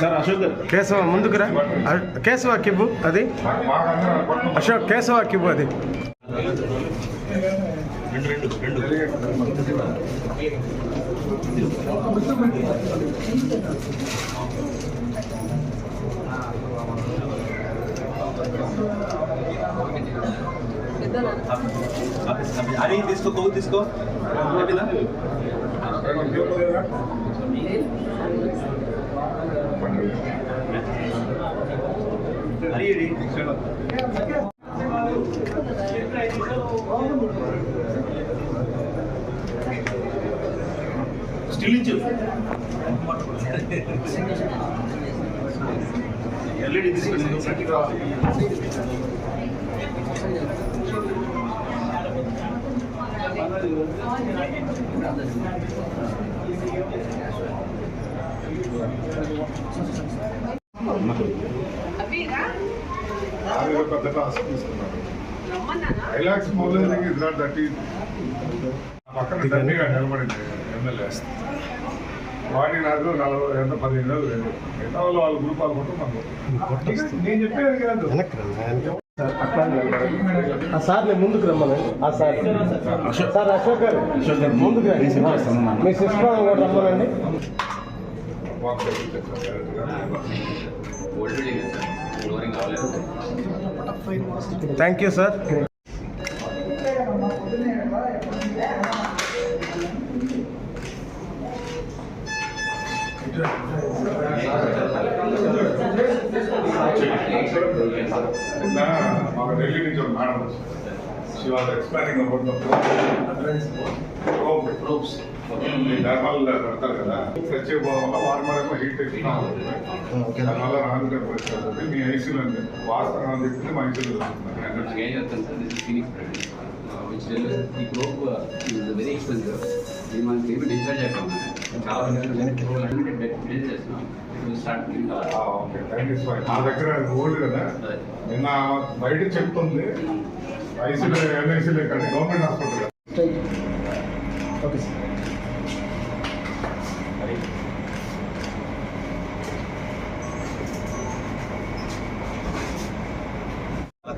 Sir Ashok Keshava ముందుకురా కేశవ కివ్వు అది. అశోక్ కేశవ కివ్వు అది. అరే తీసుకో కొవ్వు తీసుకో అయిపోయిందా? అరే ఇది. స్టిల్ ఇచ్చు ఎల్ఈడి తీసుకోండి పెద్ద డైలాగ్స్ మొదలైన ఇస్ నాట్ దట్ ఈజ్ పక్కన దండిగా నిలబడింది ఎమ్మెల్యే వాడి నాకు నలభై ఎంత పదిహేను రోజులు లేదు. మిగతా వాళ్ళు వాళ్ళ గ్రూప్ వాళ్ళకుంటూ మాకు నేను చెప్పేది కాదు. రండి. సార్, నేను ముందుకు రమ్మనండి ఆ సార్. సార్ అశోక్ గారు ముందుకు రండి. మీ సిస్టర్ కూడా రమ్మనండి. థ్యాంక్ యూ సార్ మాకు ఢిల్లీ నుంచి ఒక మేడం వచ్చింది she was explaining about the ropes ఈ ధర్మాలు పెడతారు కదా టచ్ అయిపోవడం వల్ల వారి మరేమో హీట్ ఎక్కువ దానివల్ల రాను టెంపరేచర్ మీ ఐసీలు అండి వాస్తవం చెప్పింది మా ఐసీలు ఏం చెప్తాను సార్ దిస్ ఈ గ్రోప్ వెరీ ఎక్స్పెన్సివ్ ఇది మనకి ఏమి డిశ్చార్జ్ అయిపోయింది మా దగ్గర ఓల్డ్ కదా. నిన్న బయట చెప్తుంది. ఐసీలో ఎన్ఐసీలో ఇక్కడ గవర్నమెంట్ హాస్పిటల్ కదా. Okay sir.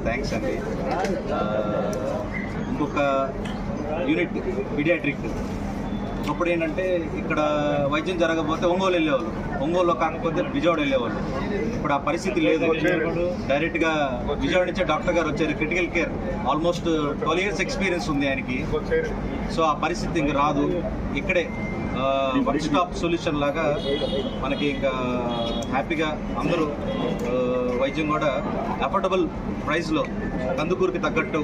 థ్యాంక్స్ అండి. ఇంకొక యూనిట్ పీడియాట్రిక్. అప్పుడు ఏంటంటే ఇక్కడ వైద్యం జరగకపోతే ఒంగోలు వెళ్ళేవాళ్ళు. ఒంగోలులో కాకపోతే విజయవాడ వెళ్ళేవాళ్ళు. ఇప్పుడు ఆ పరిస్థితి లేదు. డైరెక్ట్గా విజయవాడ నుంచే డాక్టర్ గారు వచ్చారు critical care. Almost twelve years experience ఉంది ఆయనకి. సో ఆ పరిస్థితి ఇంక రాదు. ఇక్కడే వన్ స్టాప్ సొల్యూషన్ లాగా మనకి ఇంకా హ్యాపీగా అందరూ వైద్యం కూడా అఫోర్డబుల్ ప్రైస్లో కందుకూరుకి తగ్గట్టు.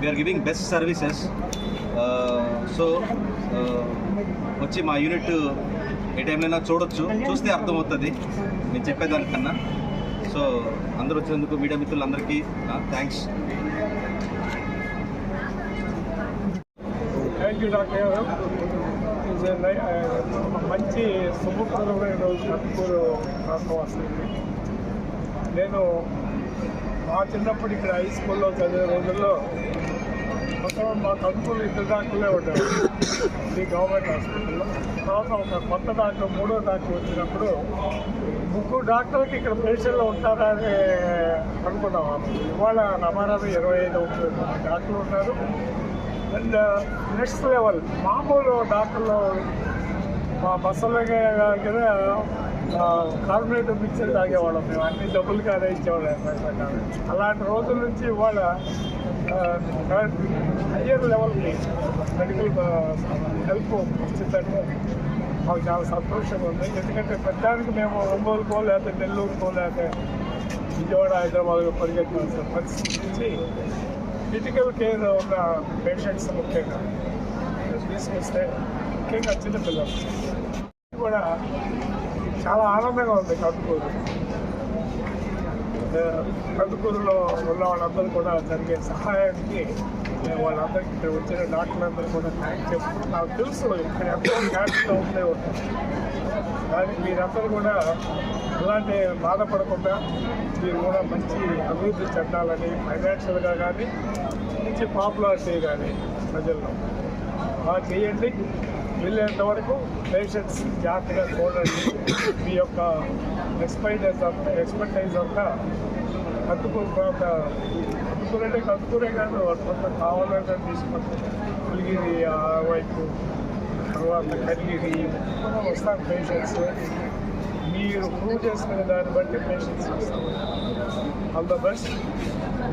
We're giving best services so వచ్చి మా యూనిట్ ఏ టైంలో చూడొచ్చు. చూస్తే అర్థమవుతుంది. నేను చెప్పేదానికన్నా. సో అందరూ వచ్చినందుకు మీడియా మిత్రులందరికీ థ్యాంక్స్ థ్యాంక్ యూ డాక్టర్ మంచి శుభప్రదమైన రోజు కందుకూరు ప్రాంతం వస్తుంది నేను మా చిన్నప్పుడు ఇక్కడ హై స్కూల్లో చదివే రోజుల్లో మొత్తం మా కందుకూరు ఇద్దరు డాక్టర్లే ఉంటారు ఈ గవర్నమెంట్ హాస్పిటల్లో. తర్వాత ఒక కొత్త డాక్టర్ మూడో డాక్టర్ వచ్చినప్పుడు ముగ్గురు డాక్టర్కి ఇక్కడ పేషెంట్లో ఉంటారా అని అనుకున్నాం ఇవాళ నమారాలు ఇరవై ఐదు డాక్టర్లు ఉన్నారు. అండ్ నెక్స్ట్ లెవెల్ మామూలు డాక్టర్లు మా బస్సులకి కార్పొరేట్ మిక్సర్ తాగేవాళ్ళం మేము. అన్ని డబ్బులకి అదే ఇచ్చేవాళ్ళం అలాంటి రోజుల నుంచి ఇవాళ హయ్యర్ లెవెల్కి మెడికల్ హెల్ప్ వచ్చిందంటే మాకు చాలా సంతోషంగా ఉంది. ఎందుకంటే ప్రతిదానికి మేము ఒంగోలుకో లేకపోతే నెల్లూరుకో లేకపోతే విజయవాడ హైదరాబాద్ పరిగెత్తాల్సిన పరిస్థితి నుంచి క్రిటికల్ కేర్ ఉన్న పేషెంట్స్ ముఖ్యంగా. తీసుకొస్తే ముఖ్యంగా చిన్నపిల్లలు. కూడా చాలా ఆనందంగా ఉంది కందుకూరు. కందుకూరులో ఉన్న వాళ్ళందరూ కూడా జరిగే సహాయానికి మేము వాళ్ళందరికీ ఇక్కడ వచ్చిన డాక్టర్లందరూ కూడా థ్యాంక్ చెప్తూ నాకు తెలుసు ఇక్కడ ఎంతో క్యాన్సర్ ఉండే ఉంటుంది కానీ మీరందరూ కూడా అలాంటి బాధపడకుండా మీరు కూడా మంచి అభివృద్ధి చెందాలని ఫైనాన్షియల్గా కానీ మంచి పాపులారిటీ కానీ ప్రజల్లో. బాగా చేయండి. వెళ్ళేంత వరకు పేషెంట్స్ జాగ్రత్తగా చూడండి. మీ యొక్క ఎక్స్పైటైజ్ అంతా ఎక్స్పర్టైజ్ యొక్క కట్టుకూరు ఒక కట్టుకూరంటే కట్టుకూరే కాదు కొంత కావాలంటే తీసుకుంటే పులిగిరి ఆ వైపు తర్వాత కలిగిరి వస్తాను పేషెంట్స్ మీరు ప్రూవ్ చేసుకునే దాన్ని బట్టి పేషెంట్స్ వస్తాం. ఆల్ ద బెస్ట్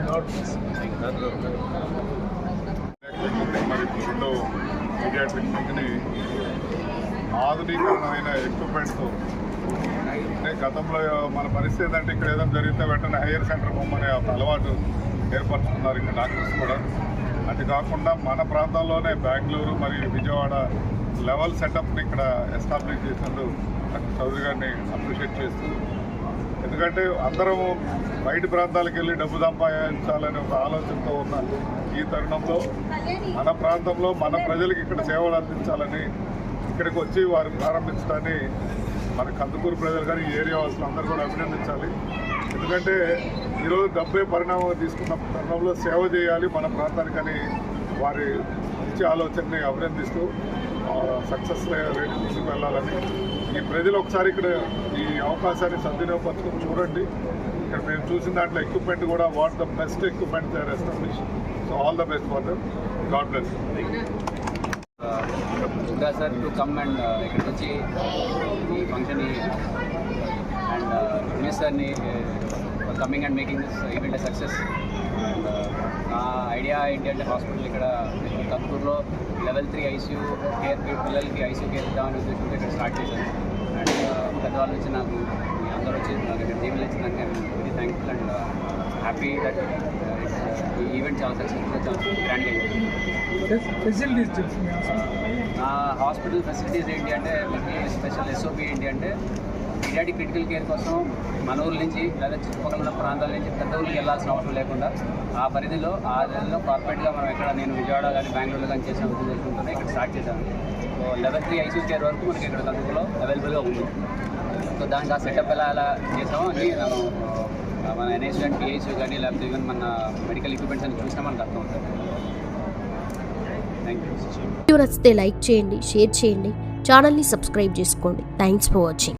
నాట్ మరి పీడియాట్రిక్ వింగ్ని ఆధునీకరణమైన ఎక్విప్మెంట్తో అంటే గతంలో మన పరిస్థితి అంటే ఇక్కడ ఏదైనా జరిగితే వెంటనే హైయర్ సెంటర్ పొమ్మనే ఒక అలవాటు ఏర్పరచుకున్నారు ఇంకా డాక్టర్స్ కూడా. అది కాకుండా మన ప్రాంతంలోనే బెంగళూరు మరియు విజయవాడ లెవెల్ సెటప్ని ఇక్కడ ఎస్టాబ్లిష్ చేసినందుకు డాక్టర్ చౌదరి గారిని అప్రిషియేట్ చేస్తూ ఎందుకంటే అందరము బయట ప్రాంతాలకు వెళ్ళి డబ్బు సంపాదించాలనే ఒక ఆలోచనతో ఉన్న ఈ తరుణంలో మన ప్రాంతంలో మన ప్రజలకు ఇక్కడ సేవలు అందించాలని ఇక్కడికి వచ్చి వారు ప్రారంభించడాన్ని మన కందుకూరు ప్రజలు కానీ ఈ ఏరియా వాసులు అందరూ కూడా అభినందించాలి. ఎందుకంటే ఈరోజు డబ్బే పరిణామం తీసుకున్న తరుణంలో సేవ చేయాలి మన ప్రాంతానికని వారి మంచి ఆలోచనని అభినందిస్తూ సక్సెస్ రేటు తీసుకు వెళ్ళాలని ఈ ప్రజలు ఒకసారి ఇక్కడ ఈ అవకాశాన్ని సద్వినియోగపరచుకుని చూడండి. ఇక్కడ మేము చూసిన దాంట్లో ఎక్విప్మెంట్ కూడా what the best equipment they establish so all the best for them God bless Durga sir to come and ఇక్కడికి వచ్చి ఈ ఫంక్షన్ని అండ్ uh, రమేష్ సార్ని coming and making this event success and నా ఐడియా ఏంటి అంటే హాస్పిటల్ ఇక్కడ కంపూర్లో లెవెల్ త్రీ ఐసీయూ కేర్ పిల్లలకి ఐసీయూ కేర్ ఇద్దామని ఉద్దేశంతో ఇక్కడ స్టార్ట్ చేశాను. అండ్ పెద్దవాళ్ళు వచ్చి నాకు మీ అందరూ వచ్చి నాకు ఇక్కడ దీవెనలు ఇచ్చినందుకు నేను very thankful and happy that ఈ ఈవెంట్ చాలా సక్సెస్ఫుల్గా చాలా అయింది ఫెసిలిటీస్ హాస్పిటల్ ఫెసిలిటీస్ ఏంటి అంటే మనకి స్పెషల్ ఎస్ఓపి ఏంటి అంటే పీడియాటిక్ క్రిటికల్ కేర్ కోసం మన ఊరు నుంచి లేదా చుట్టుపక్కల ఉన్న ప్రాంతాల నుంచి పెద్ద ఊరికి వెళ్ళాల్సిన అవసరం లేకుండా ఆ పరిధిలో ఆ నెలలో కార్పొరేట్గా మనం ఎక్కడ నేను విజయవాడ కానీ బెంగళూరులో కానీ చేసిన ఉద్దేశంతోనే ఇక్కడ స్టార్ట్ చేశాను. So level three IC care వరకు మనకి ఇక్కడ తక్కువలో అవైలబుల్గా ఉంది. సో దానికి ఆ సెటప్ ఎలా ఎలా చేసామో అని మనం మన ఎన్ఐసీ కానీ పిఐసీ కానీ లేకపోతే ఈవెన్ మన మెడికల్ ఎక్విప్మెంట్స్ అని చూసినా మనకు అర్థం అవుతుంది థ్యాంక్ యూ నచ్చితే లైక్ చేయండి షేర్ చేయండి ఛానల్ని సబ్స్క్రైబ్ చేసుకోండి. Thanks for watching